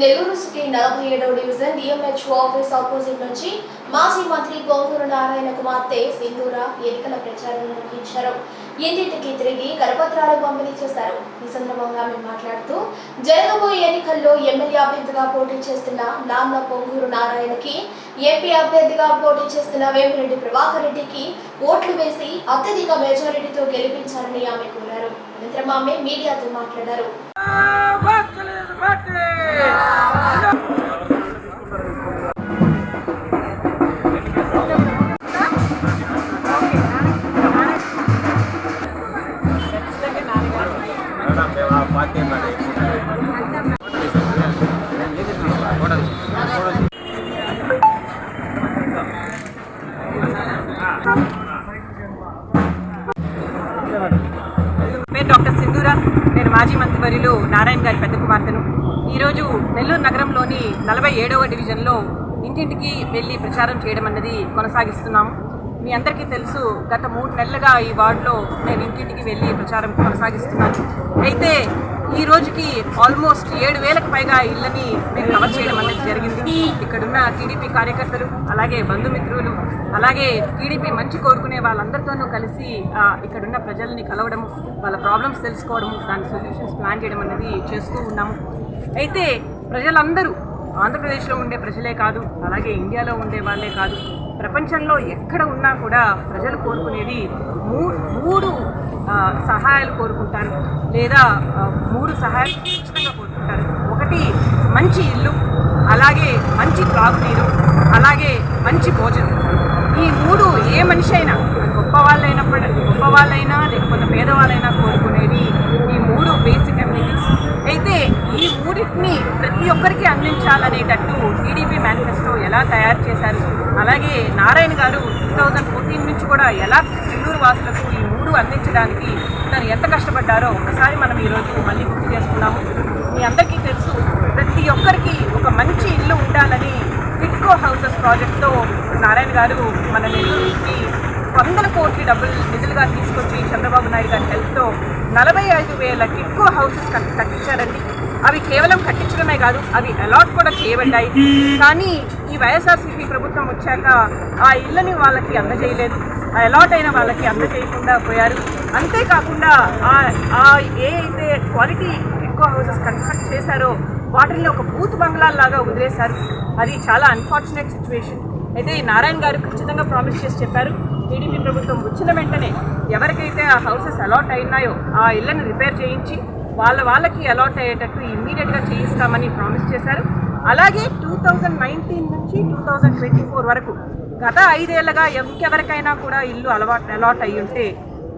Nellore city నలభై ఏడవ division DMHO office opposite నుంచి మాజీ మంత్రి పొంగూరు నారాయణ కుమార్తె సింధూర ఎన్నికల ప్రచారం నిర్వహించారు. ఇంటింటికి తిరిగి కరపత్రాలు పంపిణీ చేశారు ఈ సందర్భంగా ఆమె మాట్లాడుతూ జరగబోయే ఎన్నికల్లో ఎమ్మెల్యే అభ్యర్థిగా పోటీ చేస్తున్న నాన్న పొంగూరు నారాయణకి ఎంపీ అభ్యర్థిగా పోటీ చేస్తున్న వేమిరెడ్డి ప్రభాకర్ రెడ్డికి ఓట్లు వేసి అత్యధిక మెజారిటీతో గెలిపించాలని ఆమె కోరారు. అనంతరం ఆమె మీడియాతో మాట్లాడారు. పేరు డాక్టర్ సింధూరా. నేను మాజీ మంత్రివర్యులు నారాయణ గారి పెద్ద కుమార్తెను. ఈరోజు నెల్లూరు నగరంలోని నలభై ఏడవ డివిజన్లో ఇంటింటికి వెళ్ళి ప్రచారం చేయడం అన్నది కొనసాగిస్తున్నాము. మీ అందరికీ తెలుసు గత మూడు నెలలుగా ఈ వార్డులో నేను ఇంటింటికి వెళ్ళి ప్రచారం కొనసాగిస్తున్నాను. అయితే ఈ రోజుకి ఆల్మోస్ట్ ఏడు వేలకు పైగా ఇళ్ళని మేము కవర్ చేయడం అనేది జరిగింది. ఇక్కడున్న టీడీపీ కార్యకర్తలు అలాగే బంధుమిత్రులు అలాగే టీడీపీ మంచి కోరుకునే వాళ్ళందరితోనూ కలిసి ఇక్కడున్న ప్రజల్ని కలవడము వాళ్ళ ప్రాబ్లమ్స్ తెలుసుకోవడము దాని సొల్యూషన్స్ ప్లాన్ చేయడం అనేది చేస్తూ ఉన్నాము. అయితే ప్రజలందరూ ఆంధ్రప్రదేశ్లో ఉండే ప్రజలే కాదు అలాగే ఇండియాలో ఉండే వాళ్ళే కాదు ప్రపంచంలో ఎక్కడ ఉన్నా కూడా ప్రజలు కోరుకునేది మూ మూడు సహాయాలు కోరుకుంటాను లేదా మూడు సహాయాలు ఖచ్చితంగా కోరుకుంటారు. ఒకటి మంచి ఇల్లు అలాగే మంచి త్రాగునీరు అలాగే మంచి భోజనం. ఈ మూడు ఏ మనిషి అయినా గొప్ప వాళ్ళైనప్పుడు గొప్ప వాళ్ళైనా లేకపోతే పేదవాళ్ళైనా కోరుకునేది ఈ మూడు బేసిక్ అమ్యూనిటీస్ అయితే ఈ మూడింటిని ప్రతి ఒక్కరికి అందించాలనేటట్టు టీడీపీ మేనిఫెస్టో ఎలా తయారు చేశారు? అలాగే నారాయణ గారు టూ థౌజండ్ ఫోర్టీన్ నుంచి కూడా ఎలా నెల్లూరు వాసులకు ఈ మూడు అందించడానికి తను ఎంత కష్టపడ్డారో ఒకసారి మనం ఈరోజు మళ్ళీ గుర్తు చేసుకున్నాము మీ అందరికీ తెలుసు ప్రతి ఒక్కరికి ఒక మంచి ఇల్లు ఉండాలని పిట్కో హౌసెస్ ప్రాజెక్ట్తో నారాయణ గారు మన నెల్లూరుకి వందల కోట్ల డబ్బులు నిధులుగా తీసుకొచ్చి చంద్రబాబు నాయుడు గారి హెల్ప్తో నలభై ఐదు వేల టిట్కో హౌసెస్ కట్టించారండి. అవి కేవలం కట్టించడమే కాదు అవి అలాట్ కూడా చేయబడ్డాయి. కానీ ఈ వైఎస్ఆర్సీపీ ప్రభుత్వం వచ్చాక ఆ ఇళ్ళని వాళ్ళకి అందజేయలేదు. ఆ అలాట్ అయిన వాళ్ళకి అందజేయకుండా పోయారు. అంతేకాకుండా ఆ ఏ అయితే క్వాలిటీ ఎక్కువ హౌసెస్ కన్స్ట్రక్ట్ చేశారో వాటిని ఒక బూత్ బంగ్లాల్లాగా వదిలేశారు. అది చాలా అన్ఫార్చునేట్ సిచ్యువేషన్ అయితే నారాయణ గారు ఖచ్చితంగా ప్రామిస్ చేసి చెప్పారు. టీడీపీ ప్రభుత్వం వచ్చిన వెంటనే ఎవరికైతే ఆ హౌసెస్ అలాట్ అయినాయో ఆ ఇళ్ళను రిపేర్ చేయించి వాళ్ళ వాళ్ళకి అలాట్ అయ్యేటట్టు ఇమ్మీడియట్గా చేయిస్తామని ప్రామిస్ చేశారు. అలాగే టూ థౌజండ్ నైన్టీన్ నుంచి టూ థౌజండ్ ట్వంటీ ఫోర్ వరకు గత ఐదేళ్ళుగా ఇంకెవరికైనా కూడా ఇల్లు అలవాటు అలాట్ అయ్యి ఉంటే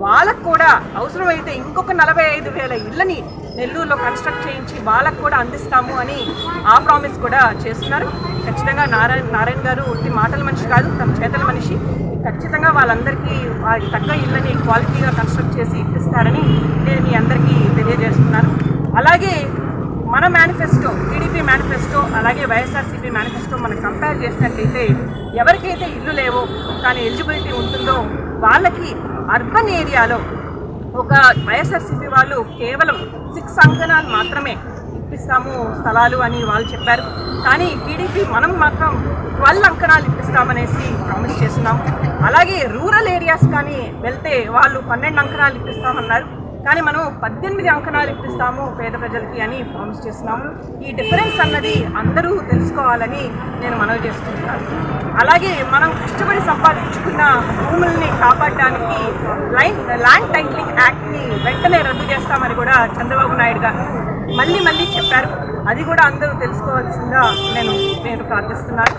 వాళ్ళకు కూడా అవసరమైతే ఇంకొక నలభై ఐదు వేల ఇళ్ళని నెల్లూరులో కన్స్ట్రక్ట్ చేయించి వాళ్ళకు కూడా అందిస్తాము అని ఆ ప్రామిస్ కూడా చేస్తున్నారు. ఖచ్చితంగా నారాయణ నారాయణ గారు ఉట్టి మాటల మనిషి కాదు తన చేతల మనిషి. ఖచ్చితంగా వాళ్ళందరికీ వారికి తగ్గ ఇళ్ళని క్వాలిటీగా కన్స్ట్రక్ట్ చేసి ఇప్పిస్తారని నేను మీ అందరికీ తెలియజేస్తున్నాను అలాగే మన మేనిఫెస్టో టీడీపీ మేనిఫెస్టో అలాగే వైఎస్ఆర్సీపీ మేనిఫెస్టో మనం కంపేర్ చేసినట్లయితే ఎవరికైతే ఇల్లు లేవో కానీ ఎలిజిబిలిటీ ఉంటుందో వాళ్ళకి అర్బన్ ఏరియాలో ఒక వైఎస్ఆర్సీపీ వాళ్ళు కేవలం సిక్స్ అంకణాలు మాత్రమే ఇప్పిస్తాము స్థలాలు అని వాళ్ళు చెప్పారు. కానీ టీడీపీ మనం మాత్రం ట్వెల్వ్ అంకణాలు ఇప్పిస్తామనేసి ప్రామిస్ చేస్తున్నాం. అలాగే రూరల్ ఏరియాస్ కానీ వెళ్తే వాళ్ళు పన్నెండు అంకణాలు ఇప్పిస్తామన్నారు. కానీ మనం పద్దెనిమిది అంకణాలు ఇప్పిస్తాము పేద ప్రజలకి అని ప్రామిస్ చేస్తున్నాము. ఈ డిఫరెన్స్ అన్నది అందరూ తెలుసుకోవాలని నేను మనవి చేస్తున్నాను. అలాగే మనం కష్టపడి సంపాదించుకున్న భూముల్ని కాపాడడానికి లైన్ ల్యాండ్ టైటిలింగ్ యాక్ట్ని వెంటనే రద్దు చేస్తామని కూడా చంద్రబాబు నాయుడు గారు మళ్ళీ మళ్ళీ చెప్పారు. అది కూడా అందరూ తెలుసుకోవాల్సిందిగా నేను నేను ప్రార్థిస్తున్నాను.